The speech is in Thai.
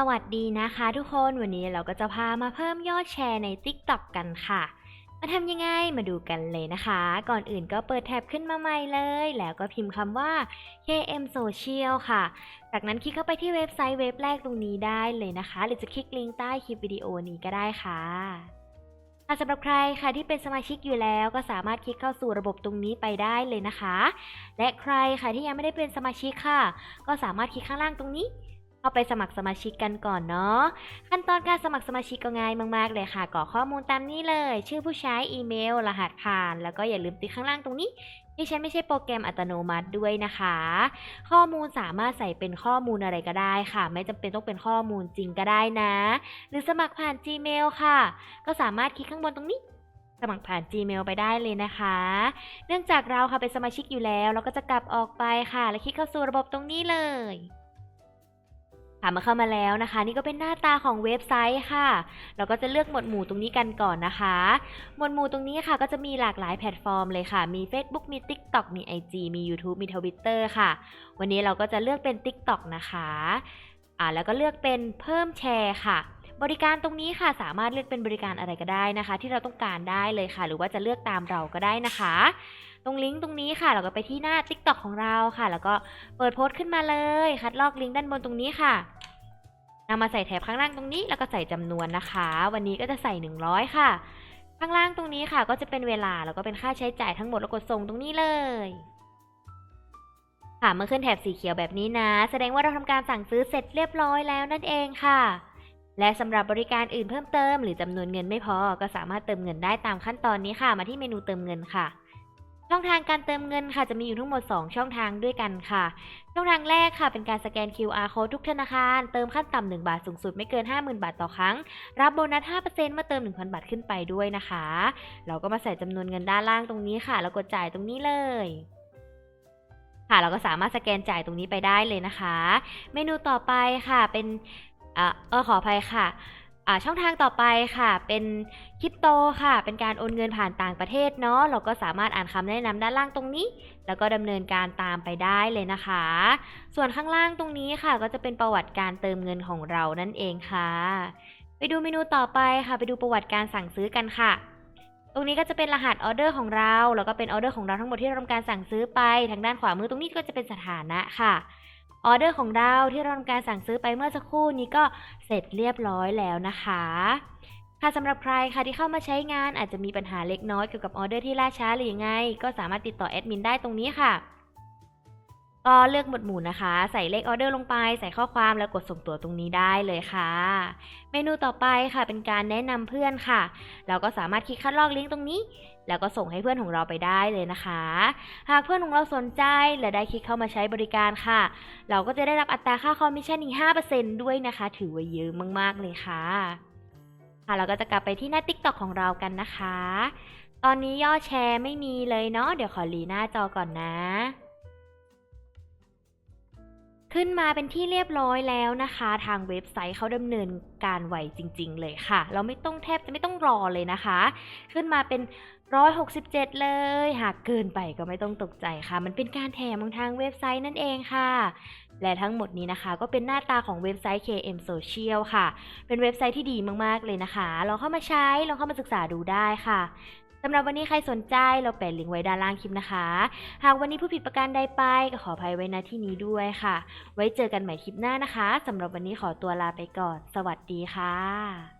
สวัสดีนะคะทุกคนวันนี้เราก็จะพามาเพิ่มยอดแชร์ใน TikTok กันค่ะ มาทำยังไงมาดูกันเลยนะคะ ก่อนอื่นก็เปิดแท็บขึ้นมาใหม่เลย แล้วก็พิมพ์คำว่า KM Social ค่ะ จากนั้นคลิกเข้าไปที่เว็บไซต์เว็บแรกตรงนี้ได้เลยนะคะ หรือจะคลิกลิงก์ใต้คลิปวิดีโอนี้ก็ได้ค่ะอะสำหรับใครค่ะที่เป็นสมาชิกอยู่แล้วก็สามารถคลิกเข้าสู่ระบบตรงนี้ไปได้เลยนะคะ และใครค่ะที่ยังไม่ได้เป็นสมาชิกค่ะ ก็สามารถคลิกข้างล่างตรงนี้ เข้าไปสมัครสมาชิกกันก่อนเนาะ ขั้นตอนการสมัครสมาชิกก็ง่ายมากๆเลยค่ะกรอกข้อมูลตามนี้เลย ชื่อผู้ใช้ อีเมล รหัสผ่าน แล้วก็อย่าลืมติ๊กข้างล่างตรงนี้ที่ฉันไม่ใช่โปรแกรมอัตโนมัติด้วยนะคะ ข้อมูลสามารถใส่เป็นข้อมูลอะไรก็ได้ค่ะ ไม่จำเป็นต้องเป็นข้อมูลจริงก็ได้นะ หรือสมัครผ่าน Gmail ค่ะ ก็สามารถคลิกข้างบนตรงนี้ สมัครผ่าน Gmail ไปได้เลยนะคะ เนื่องจากเราค่ะเป็นสมาชิกอยู่แล้ว เราก็จะกลับออกไปค่ะ และคลิกเข้าสู่ระบบตรงนี้เลย ค่ะมาเข้ามาแล้วนะคะ นี่ก็เป็นหน้าตาของเว็บไซต์ค่ะ เราก็จะเลือกหมวดหมู่ตรงนี้กันก่อนนะคะ หมวดหมู่ตรงนี้ค่ะ ก็จะมีหลากหลายแพลตฟอร์มเลยค่ะ มี Facebook มี TikTok มี IG มี YouTube มี Twitter ค่ะ วันนี้เราก็จะเลือกเป็น TikTok นะคะอ่าแล้วก็เลือกเป็นเพิ่มแชร์ค่ะ บริการตรงนี้ค่ะสามารถเลือกเป็นบริการอะไรก็ได้นะคะ ที่เราต้องการได้เลยค่ะ หรือว่าจะเลือกตามเราก็ได้นะคะ ตรงลิงก์ตรงนี้ค่ะ เราก็ไปที่หน้า TikTok ของเราค่ะ แล้วก็เปิดโพสต์ขึ้นมาเลย คัดลอกลิงก์ด้านบนตรงนี้ค่ะนำมาใส่แถบข้างล่างตรงนี้แล้วก็ใส่จำนวนนะคะ วันนี้ก็จะใส่ 100 ค่ะ ข้างล่างตรงนี้ค่ะ ก็จะเป็นเวลาแล้วก็เป็นค่าใช้จ่ายทั้งหมดแล้วกดส่งตรงนี้เลยค่ะเมื่อขึ้นแถบสีเขียวแบบนี้นะ แสดงว่าเราทำการสั่งซื้อเสร็จเรียบร้อยแล้วนั่นเองค่ะ และสำหรับบริการอื่นเพิ่มเติม หรือจำนวนเงินไม่พอ ก็สามารถเติมเงินได้ตามขั้นตอนนี้ค่ะ มาที่เมนูเติมเงินค่ะ ช่องทางการเติมเงินค่ะจะมีอยู่ทั้งหมด 2 ช่องทางด้วยกันค่ะ ช่องทางแรกค่ะเป็นการสแกน QR code ทุกธนาคาร เติมขั้นต่ำ1บาทสูงสุดไม่เกิน 50,000 บาทต่อครั้ง รับโบนัส 5%เมื่อเติม 1,000 บาทขึ้นไปด้วยนะคะ เราก็มาใส่จำนวนเงินด้านล่างตรงนี้ค่ะ แล้วกดจ่ายตรงนี้เลยค่ะเราก็สามารถสแกนจ่ายตรงนี้ไปได้เลยนะคะ เมนูต่อไปค่ะเป็น อ่าเออขออภัยค่ะอ่าช่องทางต่อไปค่ะ เป็นคริปโตค่ะ เป็นการโอนเงินผ่านต่างประเทศเนาะเราก็สามารถอ่านคำแนะนำด้านล่างตรงนี้ แล้วก็ดำเนินการตามไปได้เลยนะคะ ส่วนข้างล่างตรงนี้ค่ะ ก็จะเป็นประวัติการเติมเงินของเรานั่นเองค่ะ ไปดูเมนูต่อไปค่ะ ไปดูประวัติการสั่งซื้อกันค่ะ ตรงนี้ก็จะเป็นรหัสออเดอร์ของเรา แล้วก็เป็นออเดอร์ของเราทั้งหมดที่เราทำการสั่งซื้อไป ทางด้านขวามือตรงนี้ก็จะเป็นสถานะค่ะ ออเดอร์ของเราที่เราทำการสั่งซื้อไปเมื่อสักครู่นี้ก็เสร็จเรียบร้อยแล้วนะคะค่ะสำหรับใครค่ะที่เข้ามาใช้งานอาจจะมีปัญหาเล็กน้อยเกี่ยวกับออเดอร์ที่ล่าช้าหรือยังไง ก็สามารถติดต่อแอดมินได้ตรงนี้ค่ะ ก็เลือกหมวดหมู่นะคะ ใส่เลขออเดอร์ลงไป ใส่ข้อความแล้วกดส่งตัวตรงนี้ได้เลยค่ะ เมนูต่อไปค่ะเป็นการแนะนำเพื่อนค่ะ เราก็สามารถคลิกคัดลอกลิงก์ตรงนี้ แล้วก็ส่งให้เพื่อนของเราไปได้เลยนะคะ หากเพื่อนของเราสนใจและได้คลิกเข้ามาใช้บริการค่ะ เราก็จะได้รับอัตราค่าคอมมิชชั่นอีก5%ด้วยนะคะ ถือว่าเยอะมากๆเลยค่ะค่ะเราก็จะกลับไปที่หน้า TikTok ของเรากันนะคะ ตอนนี้ยอดแชร์ไม่มีเลยเนาะเดี๋ยวขอรีหน้าจอก่อนนะ ขึ้นมาเป็นที่เรียบร้อยแล้วนะคะ ทางเว็บไซต์เขาดำเนินการไวจริง ๆ เลยค่ะ เราไม่ต้องแทบจะไม่ต้องรอเลยนะคะ ขึ้นมาเป็น 167 เลย หากเกินไปก็ไม่ต้องตกใจค่ะ มันเป็นการแถมของทางเว็บไซต์นั่นเองค่ะ และทั้งหมดนี้นะคะ ก็เป็นหน้าตาของเว็บไซต์ KM Social ค่ะ เป็นเว็บไซต์ที่ดีมากๆเลยนะคะลองเข้ามาใช้ลองเข้ามาศึกษาดูได้ค่ะำหรับวันนี้ใครสนใจเราแปะลิงก์ไว้ด้านล่างคลิปนะคะ หากวันนี้ผู้ผิดประการใดไปก็ขออภัยไว้ณที่นี้ด้วยค่ะ ไว้เจอกันใหม่คลิปหน้านะคะสำหรับวันนี้ขอตัวลาไปก่อน สวัสดีค่ะ